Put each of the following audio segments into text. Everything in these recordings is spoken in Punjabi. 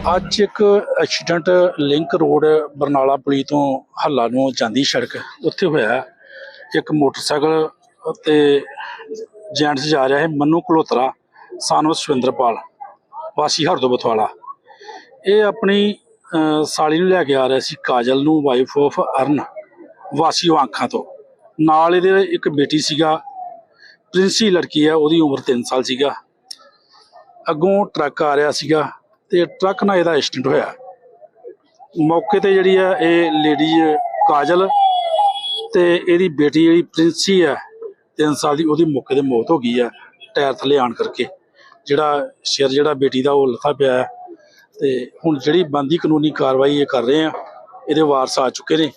ਅੱਜ ਇੱਕ ਐਕਸੀਡੈਂਟ ਲਿੰਕ ਰੋਡ ਬਰਨਾਲਾ ਪੁਲੀ ਤੋਂ ਹੱਲਾ ਨੂੰ ਜਾਂਦੀ ਸੜਕ। ਉੱਥੇ ਹੋਇਆ ਇੱਕ ਮੋਟਰਸਾਈਕਲ ਤੇ ਜੈਂਟਸ ਜਾ ਰਿਹਾ ਹੈ ਮੰਨੂ ਕਲੋਤਰਾ, ਸਾਨਵ ਸੁਵਿੰਦਰਪਾਲ ਵਾਸੀ ਹਰਦੋ ਹਰਦੋਬਤ ਇਹ ਆਪਣੀ ਸਾਲੀ ਨੂੰ ਲੈ ਕੇ ਆ ਰਿਹਾ ਸੀ ਕਾਜਲ ਨੂੰ ਵਾਈਫ ਆਫ ਅਰਨ, ਵਾਸੀ ਵਾਂਖਾਂ ਤੋਂ। ਨਾਲ ਇਹਦੇ ਇੱਕ ਬੇਟੀ ਸੀਗਾ, ਪ੍ਰਿੰਸੀ ਲੜਕੀ ਆ ਉਹਦੀ ਉਮਰ 3 ਸਾਲ ਸੀਗਾ। ਅੱਗੋਂ ਟਰੱਕ ਆ ਰਿਹਾ ਸੀਗਾ। ਤੇ ਟਰੱਕ ਨਾਲ ਇਹਦਾ ਐਕਸੀਡੈਂਟ ਹੋਇਆ। ਮੌਕੇ ਤੇ ਜਿਹੜੀ ਆ, ਇਹ ਲੇਡੀ ਕਾਜਲ ਤੇ ਇਹਦੀ ਬੇਟੀ ਜਿਹੜੀ ਪ੍ਰਿੰਸੀ ਆ 3 ਸਾਲ ਦੀ, ਉਹਦੀ ਮੌਕੇ ਤੇ ਮੌਤ ਹੋ ਗਈ ਆ, ਟਾਇਰ ਥੱਲੇ ਆਣ ਕਰਕੇ। ਜਿਹੜਾ ਸਿਰ ਜਿਹੜਾ ਬੇਟੀ ਦਾ ਉਹ ਲੱਥਾ ਪਿਆ ਹੈ ਤੇ ਹੁਣ ਜਿਹੜੀ ਬੰਦੀ ਕਾਨੂੰਨੀ ਕਾਰਵਾਈ ਇਹ ਕਰ ਰਹੇ ਆ, ਇਹਦੇ ਵਾਰਸ ਆ ਚੁੱਕੇ ਨੇ।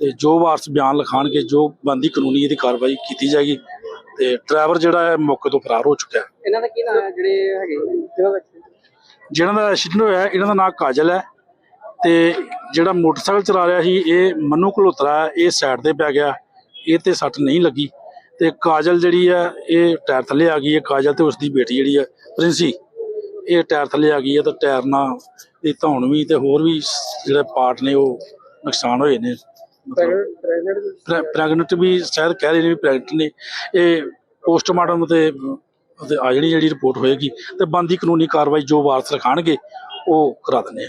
ਤੇ ਜੋ ਵਾਰਸ ਬਿਆਨ ਲਿਖਾਣਗੇ, ਜੋ ਬੰਦੀ ਕਾਨੂੰਨੀ ਇਹਦੀ ਕਾਰਵਾਈ ਕੀਤੀ ਜਾਏਗੀ, ਤੇ ਡਰਾਈਵਰ ਜਿਹੜਾ ਹੈ ਮੌਕੇ ਤੋਂ ਫਰਾਰ ਹੋ ਚੁੱਕਾ ਹੈ ਇਹਨਾਂ ਦਾ ਕੀ ਨਾਮ ਹੈ? ਜਿਹੜੇ ਹੈਗੇ ਜਿਹਨਾਂ ਦਾ ਐਕਸੀਡੈਂਟ ਹੋਇਆ ਇਹਨਾਂ ਦਾ ਨਾਮ ਕਾਜਲ ਹੈ ਤੇ ਜਿਹੜਾ ਮੋਟਰਸਾਈਕਲ ਚਲਾ ਰਿਹਾ ਸੀ ਇਹ ਮੰਨੂ ਘਲੋਤਰਾ ਹੈ, ਇਹ ਸਾਈਡ ਤੇ ਪੈ ਗਿਆ ਇਹ ਤੇ ਸੱਟ ਨਹੀਂ ਲੱਗੀ ਤੇ ਕਾਜਲ ਜਿਹੜੀ ਹੈ ਇਹ ਟਾਇਰ ਥੱਲੇ ਆ ਗਈ ਹੈ ਕਾਜਲ ਤੇ ਉਸਦੀ ਬੇਟੀ ਜਿਹੜੀ ਹੈ ਪ੍ਰਿੰਸੀ ਇਹ ਟਾਇਰ ਥੱਲੇ ਆ ਗਈ ਹੈ ਤੇ ਟਾਇਰ ਨਾਲ ਇਹ ਧੌਣ ਵੀ ਤੇ ਹੋਰ ਵੀ ਜਿਹੜੇ ਪਾਰਟ ਨੇ ਉਹ ਨੁਕਸਾਨ ਹੋਏ ਨੇ। ਪ੍ਰੈਗਨੈਂਟ ਵੀ ਸ਼ਾਇਦ ਕਹਿ ਰਹੇ ਨੇ ਵੀ ਪ੍ਰੈਗਨੈਂਟ ਨੇ। ਇਹ ਪੋਸਟਮਾਰਟਮ ਤੇ ਅਤੇ ਆ ਜਿਹੜੀ ਜਿਹੜੀ ਰਿਪੋਰਟ ਹੋਏਗੀ ਤੇ ਬੰਦੀ ਕਾਨੂੰਨੀ ਕਾਰਵਾਈ ਜੋ ਵਾਰਸ ਰਖਾਣਗੇ, ਉਹ ਕਰਾ ਦਿੰਦੇ ਆ।